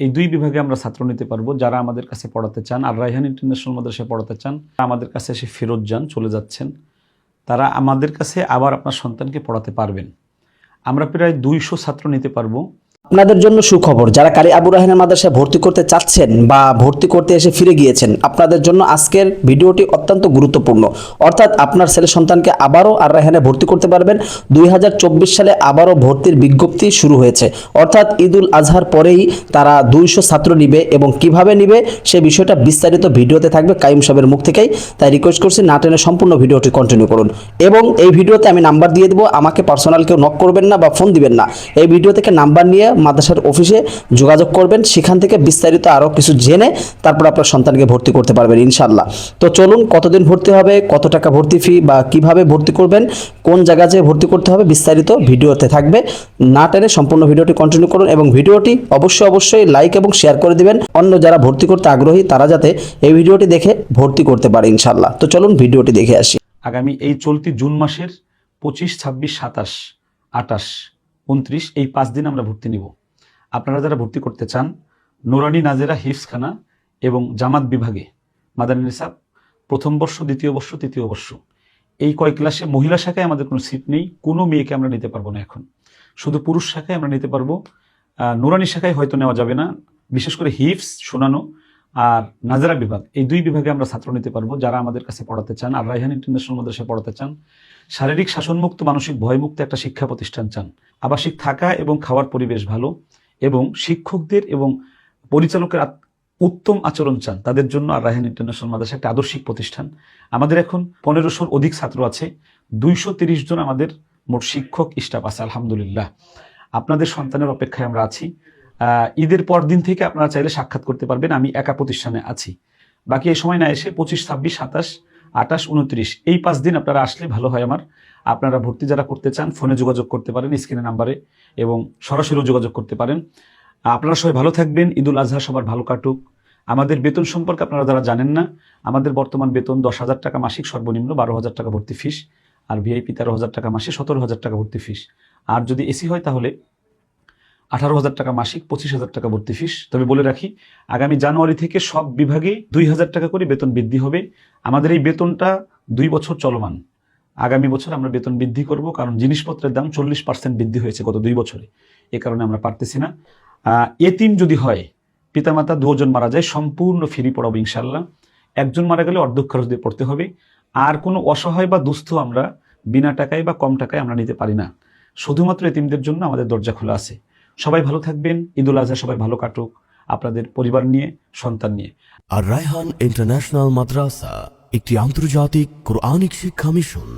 এই দুই বিভাগে আমরা ছাত্র নিতে পারব। যারা আমাদের কাছে পড়াতে চান, আর রাইহান ইন্টারন্যাশনাল মাদ্রাসায় পড়াতে চান আমাদের কাছে এসে ফেরত যান, চলে যাচ্ছেন। তারা আমাদের কাছে আবার আপনার সন্তানকে পড়াতে পারবেন। আমরা প্রায় দুইশো ছাত্র নিতে পারব। আপনাদের জন্য সুখবর, যারা কারি আবু রাহানের মাদ্রাসায় ভর্তি করতে চাচ্ছেন বা ভর্তি করতে এসে ফিরে গিয়েছেন, আপনাদের জন্য আজকের ভিডিওটি অত্যন্ত গুরুত্বপূর্ণ। অর্থাৎ আপনার ছেলে সন্তানকে আবারও আর রাহানে ভর্তি করতে পারবেন। দুই হাজার চব্বিশ সালে আবারও ভর্তির বিজ্ঞপ্তি শুরু হয়েছে। অর্থাৎ ঈদুল আজহার পরেই তারা দুইশো ছাত্র নিবে এবং কীভাবে নিবে সে বিষয়টা বিস্তারিত ভিডিওতে থাকবে কাইম সাহেবের মুখ থেকেই। তাই রিকোয়েস্ট করছি, না টেনে সম্পূর্ণ ভিডিওটি কন্টিনিউ করুন। এবং এই ভিডিওতে আমি নাম্বার দিয়ে দেবো, আমাকে পার্সোনাল কেউ নক করবেন না বা ফোন দিবেন না। এই ভিডিও থেকে নাম্বার নিয়ে মাদ্রাসার অফিসে যোগাযোগ করবেন, সেখান থেকে বিস্তারিত আরও কিছু জেনে তারপর আপনার সন্তানকে ভর্তি করতে পারবেন ইনশাল্লাহ তো চলুন কতদিন ভর্তি হবে, কত টাকা ভর্তি ফি বা কীভাবে ভর্তি করবেন, কোন জায়গা যেয়ে ভর্তি করতে হবে বিস্তারিত ভিডিওতে থাকবে। না টেনে সম্পূর্ণ ভিডিওটি কন্টিনিউ করুন এবং ভিডিওটি অবশ্যই অবশ্যই লাইক এবং শেয়ার করে দিবেন। অন্য যারা ভর্তি করতে আগ্রহী, তারা যাতে এই ভিডিওটি দেখে ভর্তি করতে পারে ইনশাল্লাহ তো চলুন ভিডিওটি দেখে আসি। আগামী এই চলতি জুন মাসের পঁচিশ, ছাব্বিশ, সাতাশ আটাশ উনত্রিশ, এই পাঁচ দিন আমরা ভর্তি নিব। আপনারা যারা ভর্তি করতে চান, নুরানি নাজেরা হিফসখানা এবং জামাত বিভাগে মাদানী নিসাব প্রথম বর্ষ, দ্বিতীয় বর্ষ, তৃতীয় বর্ষ, এই কয় ক্লাসে মহিলা শাখায় আমাদের কোনো সিট নেই, কোনো মেয়েকে আমরা নিতে পারব না এখন। শুধু পুরুষ শাখায় আমরা নিতে পারব। নুরানি শাখায় হয়তো নেওয়া যাবে না, বিশেষ করে হিফস শোনানো আর নাজারা বিভাগ, এই দুই বিভাগে আমরা ছাত্র নিতে পারব, যারা আমাদের কাছে পড়াতে চান, আর রাইহান ইন্টারন্যাশনাল মাদ্রাসায় পড়াতে চান। শারীরিক শাসনমুক্ত, মানসিক ভয়মুক্ত একটা শিক্ষা প্রতিষ্ঠান চান। আবাসিক থাকা এবং খাওয়ার পরিবেশ ভালো এবং শিক্ষকদের এবং পরিচালকের উত্তম আচরণ চান। তাদের জন্য আর রায়হান ইন্টারন্যাশনাল মাদ্রাসা একটা আদর্শিক প্রতিষ্ঠান। আমাদের এখন পনেরোশোর অধিক ছাত্র আছে। দুইশো জন আমাদের মোট শিক্ষক স্টাফ আছে, আলহামদুলিল্লাহ। আপনাদের সন্তানের অপেক্ষায় আমরা আছি। ঈদের পর দিন থেকে আপনারা চাইলে সাক্ষাৎ করতে পারবেন। আমি একা প্রতিষ্ঠানে আছি। বাকি এই সময় না এসে পঁচিশ, ছাব্বিশ, সাতাশ আঠাশ, উনত্রিশ। এই পাঁচ দিন আপনারা আসলে ভালো হয় আমার। আপনারা ভর্তি যারা করতে চান, ফোনে যোগাযোগ করতে পারেন, স্ক্রিনের নাম্বারে, এবং সরাসরিও যোগাযোগ করতে পারেন। আপনারা সবাই ভালো থাকবেন, ঈদুল আজহা সবার ভালো কাটুক। আমাদের বেতন সম্পর্কে আপনারা যারা জানেন না, আমাদের বর্তমান বেতন দশ হাজার টাকা মাসিক, সর্বনিম্ন বারো হাজার টাকা ভর্তি ফিস, আর ভিআইপি তেরো হাজার টাকা মাসে সতেরো হাজার টাকা ভর্তি ফিস। আর যদি এসি হয় তাহলে আঠারো হাজার টাকা মাসিক, পঁচিশ হাজার টাকা ভর্তি ফিস তবে বলে রাখি, আগামী জানুয়ারি থেকে সব বিভাগে দুই হাজার টাকা করে বেতন বৃদ্ধি হবে। আমাদের এই বেতনটা দুই বছর চলমান। আগামী বছর আমরা বেতন বৃদ্ধি করব, কারণ জিনিসপত্রের দাম চল্লিশ পার্সেন্ট বৃদ্ধি হয়েছে গত দুই বছরে। এ কারণে আমরা পারতেছি না। এতিম যদি হয়, পিতামাতা দুজন মারা যায়, সম্পূর্ণ ফ্রি পড়াবো ইনশাল্লাহ একজন মারা গেলে অর্ধেক খরচ দিয়ে পড়তে হবে। আর কোনো অসহায় বা দুস্থ আমরা বিনা টাকায় বা কম টাকায় আমরা নিতে পারি না। শুধুমাত্র এতিমদের জন্য আমাদের দরজা খোলা আছে। সবাই ভালো থাকবেন ঈদুল আজহা সবাই ভালো কাটুক, আপনাদের পরিবার নিয়ে, সন্তান নিয়ে। আর রায়হান ইন্টারন্যাশনাল মাদ্রাসা, একটি আন্তর্জাতিক কোরআনিক শিক্ষা মিশন।